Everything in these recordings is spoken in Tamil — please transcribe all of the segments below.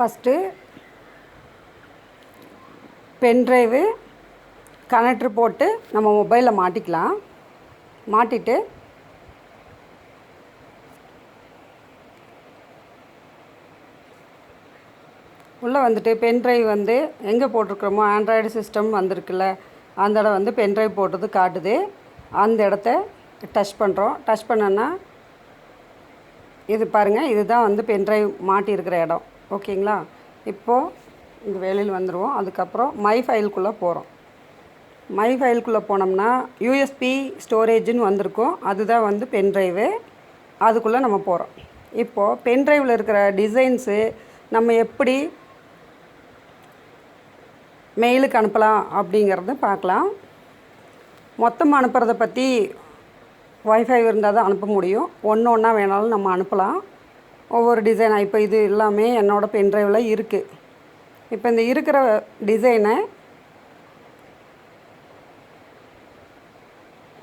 ஃபஸ்ட்டு பென்ட்ரைவு கனெக்டர் போட்டு நம்ம மொபைலில் மாட்டிக்கலாம். மாட்டிட்டு உள்ளே வந்துட்டு பென்ட்ரைவ் வந்து எங்கே போட்டிருக்கிறோமோ ஆண்ட்ராய்டு சிஸ்டம் வந்திருக்குல்ல அந்த இடம் வந்து பென்ட்ரைவ் போட்டது காட்டுது. அந்த இடத்த டச் பண்ணுறோம் டச் பண்ணோன்னா இது பாருங்கள் இதுதான் வந்து பென்ட்ரைவ் மாட்டியிருக்கிற இடம். ஓகேங்களா? இப்போது இந்த வேலையில் வந்துடுவோம் அதுக்கப்புறம் மை ஃபைலுக்குள்ளே போகிறோம் மை ஃபைலுக்குள்ளே போனோம்னா யூஎஸ்பி ஸ்டோரேஜுன்னு வந்திருக்கும். அதுதான் வந்து பென்ட்ரைவு அதுக்குள்ளே நம்ம போகிறோம் இப்போது பென்ட்ரைவில் இருக்கிற டிசைன்ஸு நம்ம எப்படி மெயிலுக்கு அனுப்பலாம் அப்படிங்கிறத பார்க்கலாம். மொத்தமாக அனுப்புகிறத பற்றி ஒய்ஃபை இருந்தால் தான் அனுப்ப முடியும். ஒன்று ஒன்றா வேணாலும் நம்ம அனுப்பலாம். ஒவ்வொரு டிசைனாக இப்போ இது எல்லாமே என்னோடய பென்ட்ரைவில் இருக்குது இப்போ இந்த இருக்கிற டிசைனை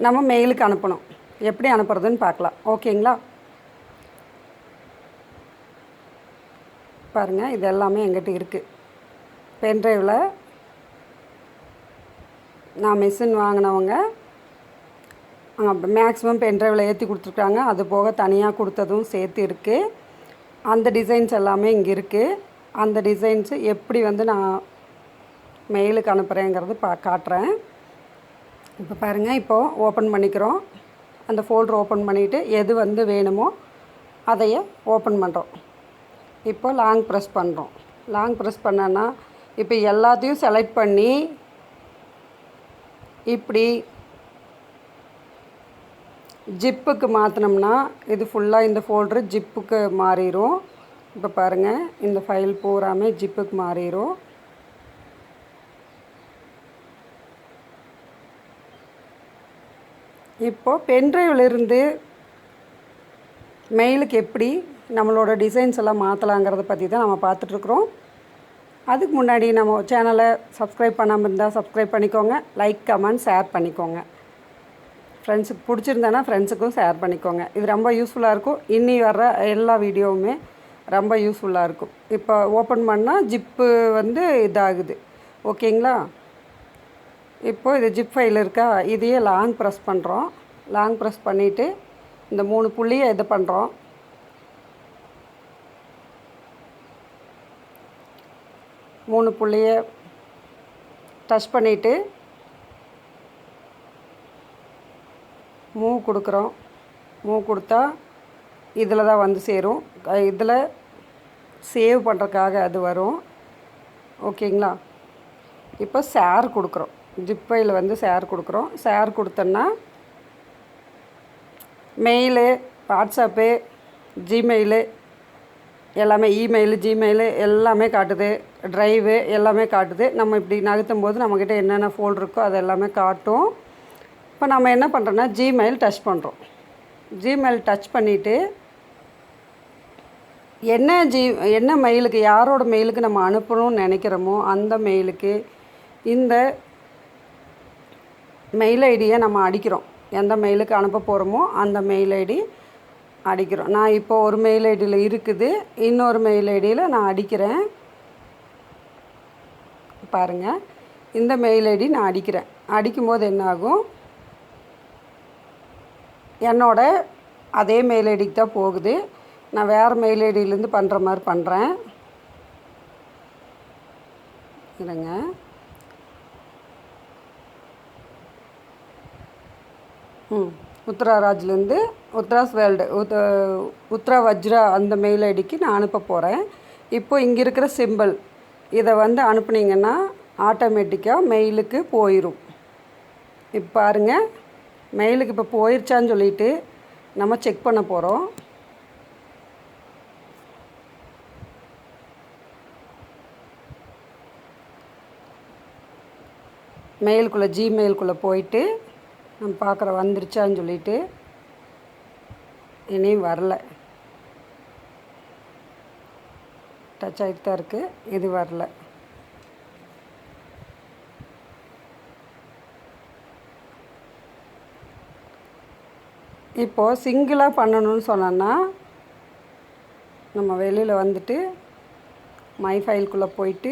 நம்ம மெயிலுக்கு அனுப்பணும். எப்படி அனுப்புறதுன்னு பார்க்கலாம். ஓகேங்களா? பாருங்கள் இது எல்லாமே எங்கிட்ட இருக்குது பென்ட்ரைவில் நான் மிஷின் வாங்கினவங்க மேக்ஸிமம் பென்ட்ரைவில் ஏற்றி கொடுத்துருக்காங்க. அது போக தனியாக கொடுத்ததும் சேர்த்து இருக்குது அந்த டிசைன்ஸ் எல்லாமே இங்கே இருக்குது அந்த டிசைன்ஸு எப்படி வந்து நான் மெயிலுக்கு அனுப்புகிறேங்கிறது பா காட்டுறேன். இப்போ பாருங்கள் இப்போது ஓப்பன் பண்ணிக்கிறோம். அந்த ஃபோல்டர் ஓப்பன் பண்ணிவிட்டு எது வந்து வேணுமோ அதையே ஓப்பன் பண்ணுறோம் இப்போ லாங் ப்ரெஸ் பண்ணுறோம் லாங் ப்ரெஸ் பண்ணனா இப்போ எல்லாத்தையும் செலக்ட் பண்ணி இப்படி ஜிப்புக்கு மாற்றினோம்னா இது ஃபுல்லாக இந்த ஃபோல்டரு ஜிப்புக்கு மாறிடும் இப்போ பாருங்கள் இந்த ஃபைல் பூராமே ஜிப்புக்கு மாறிடும் இப்போது பென்ட்ரைவ்லேருந்து மெயிலுக்கு எப்படி நம்மளோட டிசைன்ஸ் எல்லாம் மாற்றலாங்கிறத பற்றி தான் நம்ம பார்த்துட்ருக்குறோம் அதுக்கு முன்னாடி நம்ம சேனலை சப்ஸ்கிரைப் பண்ணாமல் இருந்தால் சப்ஸ்கிரைப் பண்ணிக்கோங்க லைக் கமெண்ட் ஷேர் பண்ணிக்கோங்க. ஃப்ரெண்ட்ஸுக்கு பிடிச்சிருந்தேன்னா ஃப்ரெண்ட்ஸுக்கும் ஷேர் பண்ணிக்கோங்க. இது ரொம்ப யூஸ்ஃபுல்லாக இருக்கும். இன்னி வர்ற எல்லா வீடியோவுமே ரொம்ப யூஸ்ஃபுல்லாக இருக்கும். இப்போ ஓப்பன் பண்ணால் ஜிப்பு வந்து இதாகுது. ஓகேங்களா? இப்போ இது ஜிப் ஃபைல் இருக்கா? இதையே லாங் ப்ரெஸ் பண்ணுறோம் லாங் ப்ரெஸ் பண்ணிவிட்டு இந்த மூணு புள்ளியை இது பண்ணுறோம் மூணு புள்ளியை டச் பண்ணிவிட்டு மூவ் கொடுக்குறோம். மூவ் கொடுத்தா இதில் தான் வந்து சேரும். இதில் சேவ் பண்ணுறதுக்காக அது வரும். ஓகேங்களா? இப்போ சேர் கொடுக்குறோம். ஜிப்பையில் வந்து சேர் கொடுக்குறோம். சேர் கொடுத்தோன்னா மெயிலு வாட்ஸ்அப்பு ஜிமெயிலு எல்லாமே இமெயிலு ஜிமெயிலு எல்லாமே காட்டுது. ட்ரைவு எல்லாமே காட்டுது. நம்ம இப்படி நகர்த்தும் போது நம்மக்கிட்ட என்னென்ன ஃபோல்டர் இருக்கோ அது எல்லாமே காட்டும். இப்போ நம்ம என்ன பண்ணுறோன்னா ஜிமெயில் டச் பண்ணுறோம் ஜிமெயில் டச் பண்ணிவிட்டு என்ன ஜி என்ன மெயிலுக்கு யாரோட மெயிலுக்கு நம்ம அனுப்பணும்னு நினைக்கிறோமோ அந்த மெயிலுக்கு இந்த மெயில் ஐடியை நம்ம அடிக்கிறோம். எந்த மெயிலுக்கு அனுப்ப போகிறோமோ அந்த மெயில் ஐடி அடிக்கிறோம். நான் இப்போ ஒரு மெயில் ஐடியில் இருக்குது. இன்னொரு மெயில் ஐடியில் நான் அடிக்கிறேன். பாருங்கள் இந்த மெயில் ஐடி நான் அடிக்கிறேன். அடிக்கும்போது என்ன ஆகும்? என்னோட அதே மெயில் ஐடிக்கு தான் போகுது. நான் வேறு மெயில் ஐடியிலேருந்து பண்ணுற மாதிரி பண்ணுறேன் இருங்க. ம் உத்ராராஜ்லேருந்து உத்ராஸ் வேர்ல்டு உத் உத்ரா வஜ்ரா அந்த மெயில் ஐடிக்கு நான் அனுப்ப போகிறேன் இப்போ இங்கே இருக்கிற சிம்பிள் இதை வந்து அனுப்புனீங்கன்னா ஆட்டோமேட்டிக்காக மெயிலுக்கு போயிடும் இப்போ பாருங்க. மெயிலுக்கு இப்போ போயிருச்சான்னு சொல்லிட்டு நம்ம செக் பண்ண போகிறோம் மெயிலுக்குள்ளே ஜிமெயிலுக்குள்ளே போயிட்டு நம்ம பார்க்குற வந்துருச்சான்னு சொல்லிட்டு இனியும் வரல. டச் ஆகிட்டு தான் இருக்குது இது வரல. இப்போது சிங்கிளாக பண்ணணும்னு சொன்னோன்னா நம்ம வெளியில் வந்துட்டு மை ஃபைலுக்குள்ளே போயிட்டு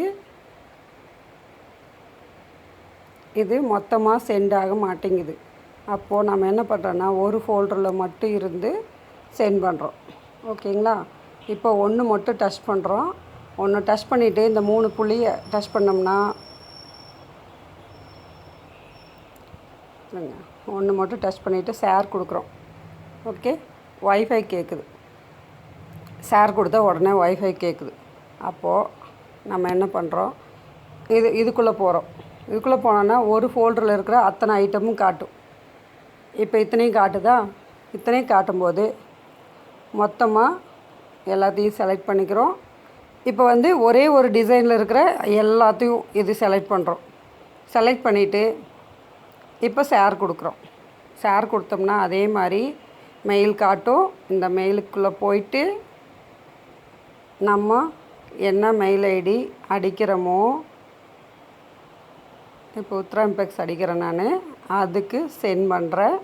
இது மொத்தமாக சென்ட் ஆக மாட்டேங்குது. அப்போது நம்ம என்ன பண்ணுறோன்னா ஒரு ஃபோல்டரில் மட்டும் இருந்து சென்ட் பண்ணுறோம் ஓகேங்களா? இப்போ ஒன்று மட்டும் டச் பண்ணுறோம் ஒன்று டச் பண்ணிவிட்டு இந்த மூணு புள்ளியை டச் பண்ணோம்னா ஒன்று மட்டும் டச் பண்ணிவிட்டு ஷேர் கொடுக்குறோம். ஓகே? ஒய்ஃபை கேட்குது சார் கொடுத்தா உடனே ஒய்ஃபை கேட்குது அப்போது நம்ம என்ன பண்ணுறோம் இது இதுக்குள்ளே போகிறோம் இதுக்குள்ளே போனோன்னா ஒரு ஃபோல்டரில் இருக்கிற அத்தனை ஐட்டமும் காட்டும். இப்போ இத்தனையும் காட்டுதா? இத்தனையும் காட்டும்போது மொத்தமாக எல்லாத்தையும் செலக்ட் பண்ணிக்கிறோம். இப்போ வந்து ஒரே ஒரு டிசைனில் இருக்கிற எல்லாத்தையும் இது செலக்ட் பண்ணுறோம் செலக்ட் பண்ணிவிட்டு இப்போ சேர் கொடுக்குறோம். சேர் கொடுத்தோம்னா அதே மாதிரி மெயில் காட்டும். இந்த மெயிலுக்குள்ளே போயிட்டு நம்ம என்ன மெயில் ஐடி அடிக்கிறோமோ இப்போ உத்ராம்பெக்ஸ் அடிக்கிறேன் நான். அதுக்கு சென்ட் பண்ணுறேன்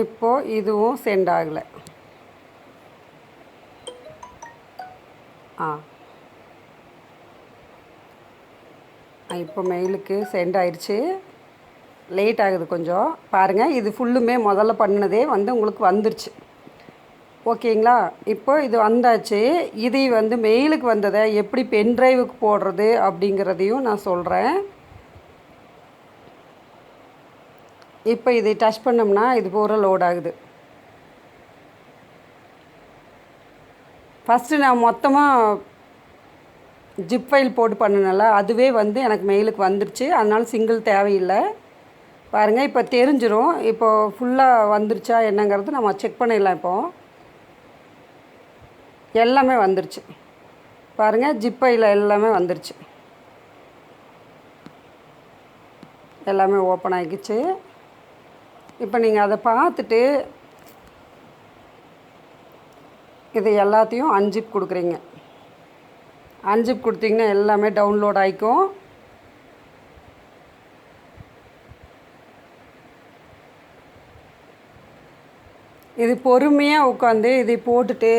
இப்போது இதுவும் சென்ட் ஆகலை. ஆ. இப்போ மெயிலுக்கு சென்ட் ஆயிடுச்சு லேட் ஆகுது கொஞ்சம். பாருங்கள் இது ஃபுல்லுமே முதல்ல பண்ணினதே வந்து உங்களுக்கு வந்துருச்சு. ஓகேங்களா? இப்போ இது வந்தாச்சு. இது வந்து மெயிலுக்கு வந்ததை எப்படி பென் ட்ரைவுக்கு போடுறது அப்படிங்கிறதையும் நான் சொல்கிறேன் இப்போ இதை டச் பண்ணோம்னா இது பூரா லோட் ஆகுது. ஃபஸ்ட்டு நான் மொத்தமாக ஜிப் ஃபைல் போட்டு பண்ணனால அதுவே வந்து எனக்கு மெயிலுக்கு வந்துருச்சு. அதனால சிங்கிள் தேவையில்லை. பாருங்கள் இப்போ தெரிஞ்சிடும் இப்போ ஃபுல்லாக வந்துருச்சா என்னங்கிறது நம்ம செக் பண்ணிடலாம் இப்போது எல்லாமே வந்துருச்சு. பாருங்கள் ஜிப்பையில் எல்லாமே வந்துருச்சு. எல்லாமே ஓப்பன் ஆகிக்கிச்சு இப்போ நீங்கள் அதை பார்த்துட்டு இது எல்லாத்தையும் அன்ஜிப் கொடுக்குறீங்க. அன்ஜிப் கொடுத்தீங்கன்னா எல்லாமே டவுன்லோட் ஆகிக்கும் இது பொறுமையாக உட்காந்து இதை போட்டுட்டு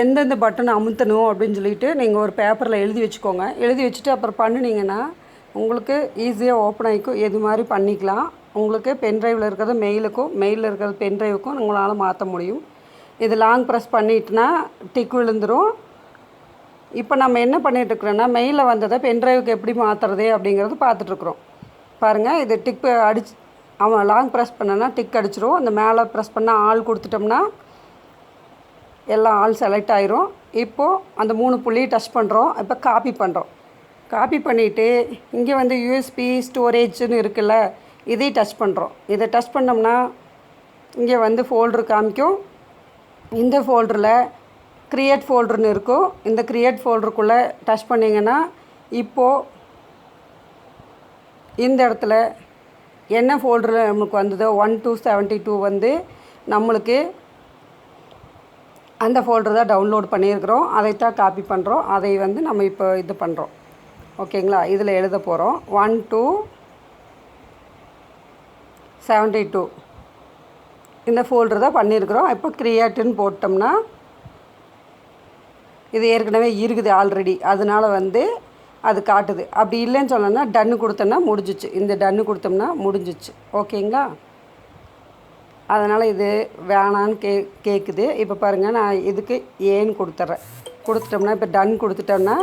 எந்தெந்த பட்டன் அமுத்தணும் அப்படின்னு சொல்லிட்டு நீங்கள் ஒரு பேப்பரில் எழுதி வச்சுக்கோங்க. எழுதி வச்சுட்டு அப்புறம் பண்ணினீங்கன்னா உங்களுக்கு ஈஸியாக ஓப்பன் ஆகிக்கும் எது மாதிரி பண்ணிக்கலாம். உங்களுக்கு பென்ட்ரைவில் இருக்கிறது மெயிலுக்கும் மெயிலில் இருக்கிறது பென்ட்ரைவுக்கும் உங்களால் மாற்ற முடியும். இது லாங் ப்ரெஸ் பண்ணிட்டுனா டிக் விழுந்துடும் இப்போ நம்ம என்ன பண்ணிகிட்ருக்குறோன்னா மெயிலில் வந்ததை பென்ட்ரைவுக்கு எப்படி மாற்றுறது அப்படிங்கிறது பார்த்துட்ருக்குறோம் பாருங்கள் இது டிக் அடிச்சு அவன் லாங் ப்ரெஸ் பண்ணனா டிக் அடிச்சிரும். அந்த மேலே ப்ரெஸ் பண்ணால் ஆள் கொடுத்துட்டோம்னா எல்லாம் ஆள் செலக்ட் ஆயிரும். இப்போது அந்த மூணு புள்ளி டச் பண்ணுறோம் இப்போ காப்பி பண்ணுறோம் காப்பி பண்ணிவிட்டு இங்கே வந்து யூஎஸ்பி ஸ்டோரேஜ்னு இருக்குல்ல இதையும் டச் பண்ணுறோம் இதை டச் பண்ணோம்னா இங்கே வந்து ஃபோல்ட்ரு காமிக்கும். இந்த ஃபோல்டரில் க்ரியேட் ஃபோல்டர்னு இருக்கும். இந்த க்ரியேட் ஃபோல்டருக்குள்ளே டச் பண்ணிங்கன்னா இப்போது இந்த இடத்துல என்ன ஃபோல்டரில் நம்மளுக்கு வந்ததோ ஒன் டூ செவன்ட்டி டூ வந்து நம்மளுக்கு அந்த ஃபோல்டர் தான் டவுன்லோட் பண்ணியிருக்கிறோம். அதைத்தான் காப்பி பண்ணுறோம் அதை வந்து நம்ம இப்போ இது பண்ணுறோம் ஓகேங்களா? இதில் எழுத போகிறோம் ஒன் டூ செவன்ட்டி டூ இந்த ஃபோல்டர் தான் பண்ணியிருக்கிறோம். இப்போ க்ரியேட்டுன்னு போட்டோம்னா இது ஏற்கனவே இருக்குது ஆல்ரெடி அதனால் வந்து அது காட்டுது. அப்படி இல்லைன்னு சொல்லணும்னா டன்னு கொடுத்தோன்னா முடிஞ்சிச்சு. இந்த டன்னு கொடுத்தோம்னா முடிஞ்சிச்சு. ஓகேங்களா? அதனால் இது வேணான்னு கே கேட்குது இப்போ பாருங்கள் நான் இதுக்கு ஏன்னு கொடுத்துட்றேன் கொடுத்துட்டோம்னா இப்போ டன் கொடுத்துட்டோம்னா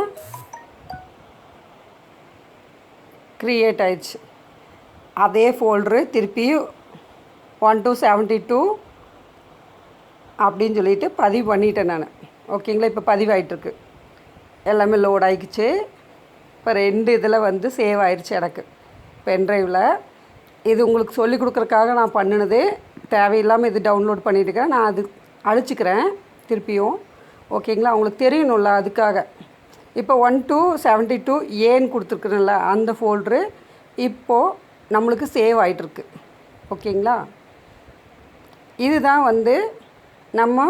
க்ரியேட் ஆயிடுச்சு. அதே ஃபோல்டரு திருப்பி ஒன் டூ செவன்ட்டி டூ அப்படின்னு சொல்லிட்டு பதிவு பண்ணிட்டேன் நான். ஓகேங்களா? இப்போ பதிவாயிட்டிருக்கு. எல்லாமே லோட் ஆகிக்குச்சு இப்போ ரெண்டு இதில் வந்து சேவ் ஆயிடுச்சு எனக்கு. பென்ட்ரைவில் இது உங்களுக்கு சொல்லி கொடுக்குறக்காக நான் பண்ணினது. தேவையில்லாமல் இது டவுன்லோட் பண்ணிட்டுருக்கேன் நான் அது அழிச்சிக்கிறேன் திருப்பியும். ஓகேங்களா? உங்களுக்கு தெரியணும்ல அதுக்காக. இப்போ ஒன் டூ செவன்ட்டி டூ ஏன்னு கொடுத்துருக்குறேன்ல அந்த ஃபோல்ட்ரு இப்போது நம்மளுக்கு சேவ் ஆகிட்டுருக்கு ஓகேங்களா? இதுதான் வந்து நம்ம